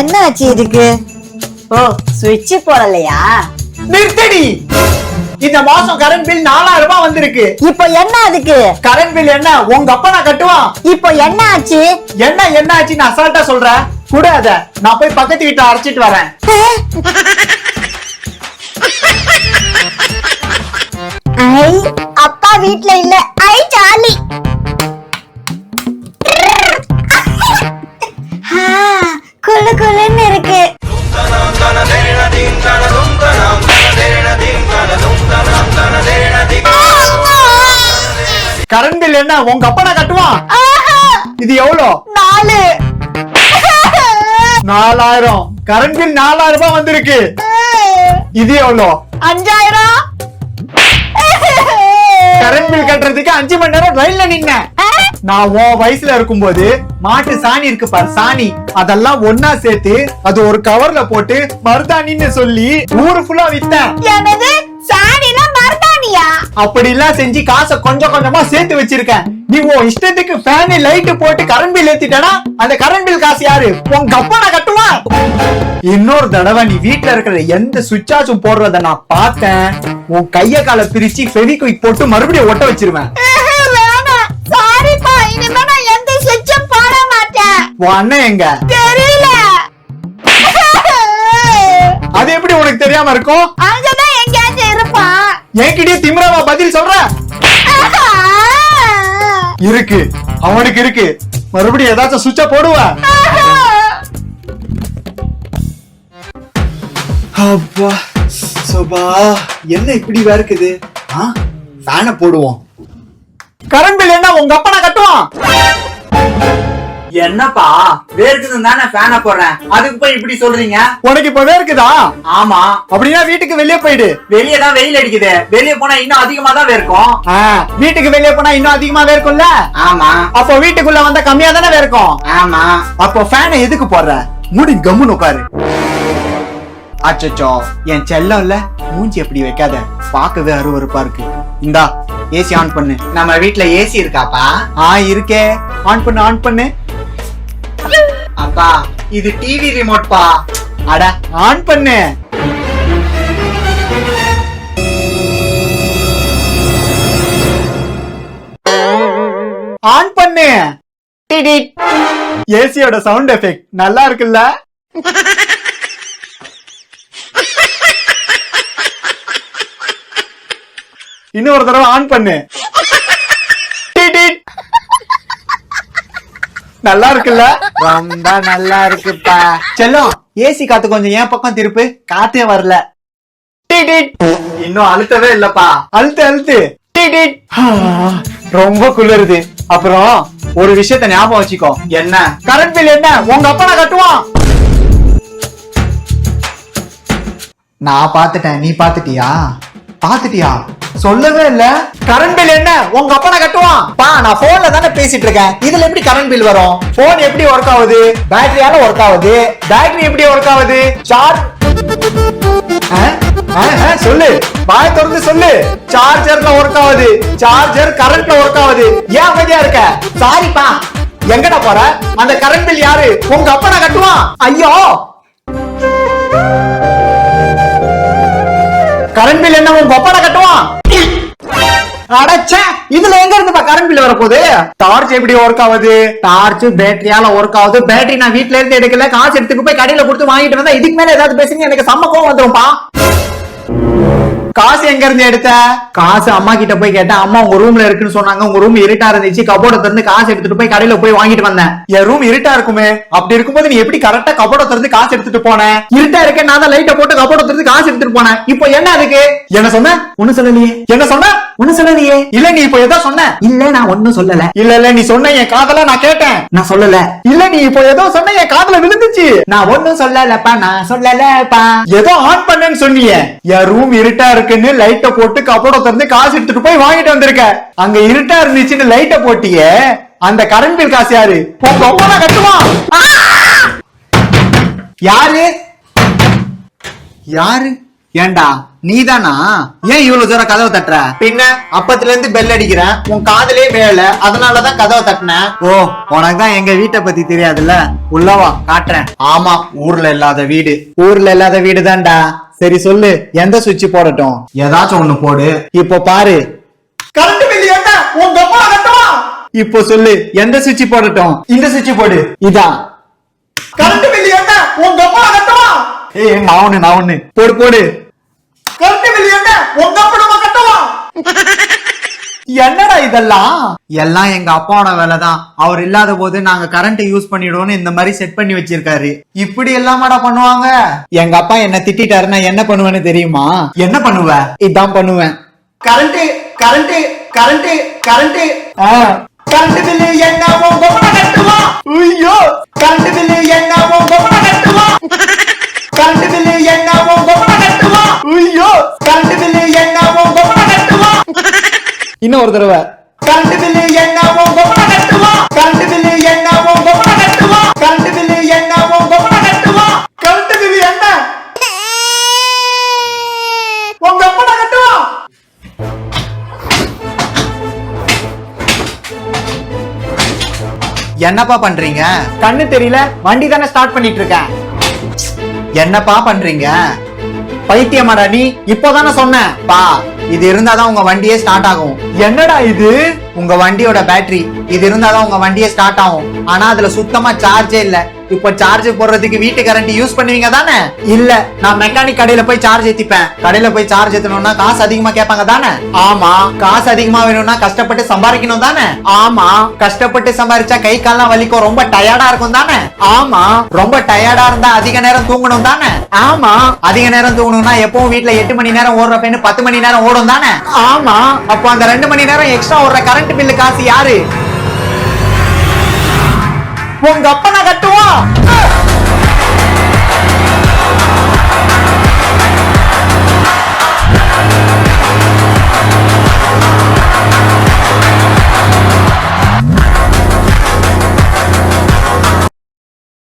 என்ன ஆச்சு இதுக்கு? ஓ சுவிட்ச் போடலையா? நிறுத்தடி! இந்த மாசம் கரண்ட் பில் நாலாயிரம் ரூபாய் வந்திருக்கு. இப்போ என்ன அதுக்கு? கரண்ட் பில் என்ன? உங்க அப்பா நான் கட்டுவான். இப்போ என்ன ஆச்சு? என்ன என்ன ஆச்சுன்னு அசால்ட்டா சொல்ற? கூடாத நான் போய் பக்கத்து வீட்டை அரைச்சிட்டு வரேன். ஐ அப்பா வீட்ல இல்ல. ஐ கரண்ட் பில் என்ன உங்க அப்பா நான் கட்டுவான் இது எவ்வளோ? நாலு. நாலாயிரம். கரண்ட் பில் நாலாயிரம் ரூபாய் வந்திருக்கு. இது எவ்வளோ? அஞ்சாயிரம். கரண்ட் பில் கட்டுறதுக்கு அஞ்சு மணி நேரம் லைன்ல நின்னேன் நான் உன் வயசுல இருக்கும்போது மாட்டு சாணி இருக்கு பாரு சாணி. அதெல்லாம் ஒன்னா சேர்த்து அது ஒரு கவர்ல போட்டு மருதாணின்னு சொல்லி ஊரு ஃபுல்லா வித்தேன். மருதாணியா அப்படிலாம் செஞ்சு காசை கொஞ்சம் கொஞ்சமா சேர்த்து வச்சிருக்கேன். நீ உன் இஷ்டத்துக்கு ஃபேனு லைட் போட்டு கரண்ட் பில் ஏத்திட்டனா அந்த கரண்ட் பில் காசு யாரு? உன் கப்பனை கட்டுவான் இன்னொரு தடவை நீ வீட்ல இருக்கிற எந்த சுவிட்சாச்சும் போடுறத நான் பார்த்தேன். உன் கைய காலை பிரிச்சு ஃபெவிக்விக் போட்டு மறுபடியும் ஒட்ட வச்சிருவேன். வேணாம் சாரிப்பா இனிமே நான் எந்த சுவிட்சும் போட மாட்டேன். உன் அண்ணன் எங்க? தெரியல. அது எப்படி உனக்கு தெரியாம இருக்கும்? என்கிட்டயே திமிராவா பதில் சொல்ற? இருக்கு. அவனுக்கு இருக்கு. மறுபடியும் ஏதாச்சும் சுவிட்ச போடுவேன் அப்பா சோபா என்ன இப்படி இருக்குது ஆ ஃபேனை போடுவோம். கரண்ட் பில் என்ன உங்க அப்பா நான் கட்டுவான்? என்னப்பா வேர்க்குதுன்னு தானே ஃபேனை போடுறேன். அதுக்கு போய் இப்படி சொல்றீங்க? உனக்கு இப்ப வேர்க்குதா? ஆமா. அப்படின்னா வீட்டுக்கு வெளியே போயிடு. வெளியே தான் வெயில் அடிக்குது. வெளியே போனா இன்னும் அதிகமா தான் வேர்க்கும். வீட்டுக்கு வெளியே போனா இன்னும் அதிகமா வேர்க்கும்ல? ஆமா. அப்போ வீட்டுக்குள்ள வந்தா கம்மியா தானே வேர்க்கும்? ஆமா. அப்போ ஃபேனை எதுக்கு போடுற? மூடி கம்முன்னு உட்காரு. அச்சச்சோ என் செல்லம் இல்ல மூஞ்சி எப்படி வைக்காத? பார்க்கவே அருவருப்பா இருக்கு. இந்தா ஏசி ஆன் பண்ணு. நம்ம வீட்ல ஏசி இருக்காப்பா? ஆ இருக்கே. ஆன் பண்ணு ஆன் பண்ணு. அப்பா இது டிவி ரிமோட் பா. அட ஆன் பண்ணு. ஆன் பண்ணு. ஏசியோட சவுண்ட் எஃபெக்ட் நல்லா இருக்குல்ல? இன்னொரு தடவை ஆன் பண்ணு. நல்லா இருக்குல்ல? ரொம்ப நல்லா இருக்குப்பா. செல்லம் ஏசி காத்து கொஞ்சம் என் பக்கம் திருப்பு. காத்தே வரல. இன்னும் அழுத்தவே இல்லப்பா. அழுத்து அழுத்து. ரொம்ப குளிருது. அப்புறம் ஒரு விஷயத்த ஞாபகம் வச்சுக்கோ. என்ன? கரண்ட் பில் என்ன? உங்க அப்பா நான் கட்டுவான் நான் பாத்துட்டேன் நீ பாத்துட்டியா பாத்துட்டியா சொல்லவே இல்ல. கரண்ட் பில் என்ன? உங்க அப்பா நான் கட்டுவான். பா நான் போன்ல தானே பேசிட்டு இருக்கேன். இதுல எப்படி கரண்ட் பில் வரும்? போன் எப்படி ஒர்க் ஆகுது? பேட்டரியால ஒர்க் ஆகுது. பேட்டரி எப்படி ஒர்க் ஆகுது? சார்ஜ் சொல்லு. வாய் திறந்து சொல்லு. சார்ஜர்ல ஒர்க் ஆகுது. சார்ஜர் கரண்ட்ல ஒர்க் ஆகுது. ஏன் அமைதியா இருக்க? சாரிப்பா எங்கடா போற? அந்த கரண்ட் பில் யாரு? உங்க அப்பா நான் கட்டுவான். ஐயோ! கரண்ட் பில் என்ன உங்க அப்பா நான் கட்டுவான்? அடச்சே இதுல எங்க இருந்துப்பா கரண்ட் பில் வரப்போகுது? டார்ச் எப்படி ஒர்க் ஆகுது? டார்ச் பேட்டரியால ஒர்க் ஆகுது. பேட்டரி நான் வீட்ல இருந்து எடுக்கல காசு எடுத்துட்டு போய் கடையில கொடுத்து வாங்கிட்டு வந்தா இதுக்கு மேல ஏதாவது பேசுங்க எனக்கு செம்ம கோவம் வந்துரும்பா காசு எங்க இருந்து எடுத்த? காசு அம்மா கிட்ட போய் கேட்டேன். அம்மா உங்க ரூம்ல இருக்குன்னு சொன்னாங்க. உங்க ரூம் இருட்டா இருந்துச்சு. கபோர்ட திறந்து காசு எடுத்துட்டு போய் கடையில போய் வாங்கிட்டு வந்தேன். என் ரூம் இருட்டா இருக்குமே. அப்படி இருக்கும்போது நீ எப்படி கரெக்டா கபோர்ட திறந்து காசு எடுத்துட்டு போன? இருட்டா இருக்கே நான் தான் லைட்டை போட்டு கபோர்ட திறந்து காசு எடுத்துட்டு போனேன். இப்போ என்ன அதுக்கு? என்ன சொன்ன? ஒண்ணு சொல்லலையே என்ன சொன்ன? ஒண்ணு சொல்லலையே இல்ல நீ இப்போ ஏதோ சொன்ன. இல்ல நான் ஒண்ணும் சொல்லல. இல்ல இல்ல நீ சொன்ன என் காதல நான் கேட்டேன். நான் சொல்லல. இல்ல நீ இப்போ ஏதோ சொன்ன என் காதுல விழுந்துச்சு. நான் ஒண்ணும் சொல்லலப்பா நான் சொல்லலப்பா. ஏதோ ஆன் பண்ணேன்னு சொன்னியே. என் ரூம் இருட்டா இருக்குன்னு லைட்ட போட்டு கபோட திறந்து காசு எடுத்துட்டு போய் வாங்கிட்டு வந்திருக்க. அங்க இருட்டா இருந்துச்சுன்னு லைட்ட போட்டியே அந்த கரண்ட் பில் காசு யாரு? உங்க கட்டுவான் யாரு? யாரு? ஏன்டா நீதானா? ஏன் இவ்வளவு தூரம் கதவை தட்டுற? பின்ன அப்பத்துல இருந்து பெல் அடிக்கிறேன் உன் காதலே வேலை அதனாலதான் கதவை தட்டினேன் ஓ உனக்கு தான் எங்க வீட்டை பத்தி தெரியாதுல்ல? உள்ளவா காட்டுறேன். ஆமா ஊர்ல இல்லாத வீடு. ஊர்ல இல்லாத வீடு தான்டா சரி சொல்லு எந்த சுவிட்ச் போடட்டும்? ஏதாச்சும் ஒண்ணு போடு. இப்போ பாரு. கரண்ட் பில் என்ன? கட்டவா இப்போ சொல்லு எந்த சுவிட்ச் போடட்டும்? இந்த சுவிட்ச் போடு. இதான் கரண்ட் பில் என்ன? உங்க அம்மா கட்டவா ஏய் நான் ஒண்ணு நான் ஒண்ணு. போடு போடு. கரண்ட் பில் என்ன? உங்க அப்பா கட்டவா என்னடா இதெல்லாம்? எல்லாம் எங்க அப்பாவோட வேலை தான் அவர் இல்லாத போது நாங்க கரண்ட் யூஸ் பண்ணிடுவோம்னு இந்த மாதிரி செட் பண்ணி வச்சிருக்காரு. இப்படி எல்லாமாடா பண்ணுவாங்க? எங்க அப்பா என்ன திட்டிட்டாருன்னா என்ன பண்ணுவேன்னு தெரியுமா? என்ன பண்ணுவ? இதான் பண்ணுவேன். Current current current current current bill என்ன உன் பொம்மனை கட்டுவா? ஐயோ. கரண்ட் பில்லு என்ன இன்னும் ஒரு தடவை. கரண்ட் பில்லு என்ன உன் பொம்மனை கட்டுவா கரண்ட் பில்லு என்ன உன் பொம்மனை கட்டுவா கரண்ட் பில்லு என்ன உன் பொம்மனை கட்டுவா கரண்ட் பில்லு என்ன? உங்க கட்டுவா என்னப்பா பண்றீங்க? கண்ணு தெரியல வண்டி தானே ஸ்டார்ட் பண்ணிட்டு இருக்கேன். என்னப்பா பண்றீங்க? பைத்தியமாடா நீ. இப்போதானே சொன்னேன் பா இது இருந்தாதான் உங்க வண்டியே ஸ்டார்ட் ஆகும். என்னடா இது? உங்க வண்டியோட பேட்டரி இது இருந்தாதான் உங்க வண்டியே ஸ்டார்ட் ஆகும். ஆனா அதுல சுத்தமா சார்ஜே இல்ல. இப்போ சார்ஜ் போடுறதுக்கு வீட்டு கரண்ட் யூஸ் பண்ணுவீங்க தானே? இல்ல நான் மெக்கானிக் கடையில போய் சார்ஜ் ஏத்திப்பேன். கடையில போய் சார்ஜ் ஏத்தணும்னா காசு அதிகமா கேட்பாங்க தானே? ஆமா. காசு அதிகமா வேணும்னா கஷ்டப்பட்டு சம்பாதிக்கணும் தானே? ஆமா. கஷ்டப்பட்டு சம்பாதிச்சா கை கால்லாம் வலிக்கும். ரொம்ப டயர்டா இருக்கும் தானே? ஆமா. ரொம்ப டயர்டா இருந்தா அதிக நேரம் தூங்கணும் தானே? ஆமா. அதிக நேரம் தூங்கணும்னா எப்பவும் வீட்டுல எட்டு மணி நேரம் ஓடுற பெண்ணு பத்து மணி நேரம் ஓடும் தானே? ஆமா. அப்போ அந்த ரெண்டு மணி நேரம் எக்ஸ்ட்ரா ஓடுற கரண்ட் பில்லு காசு யாரு? உங்க அப்பனை கட்டுவோம்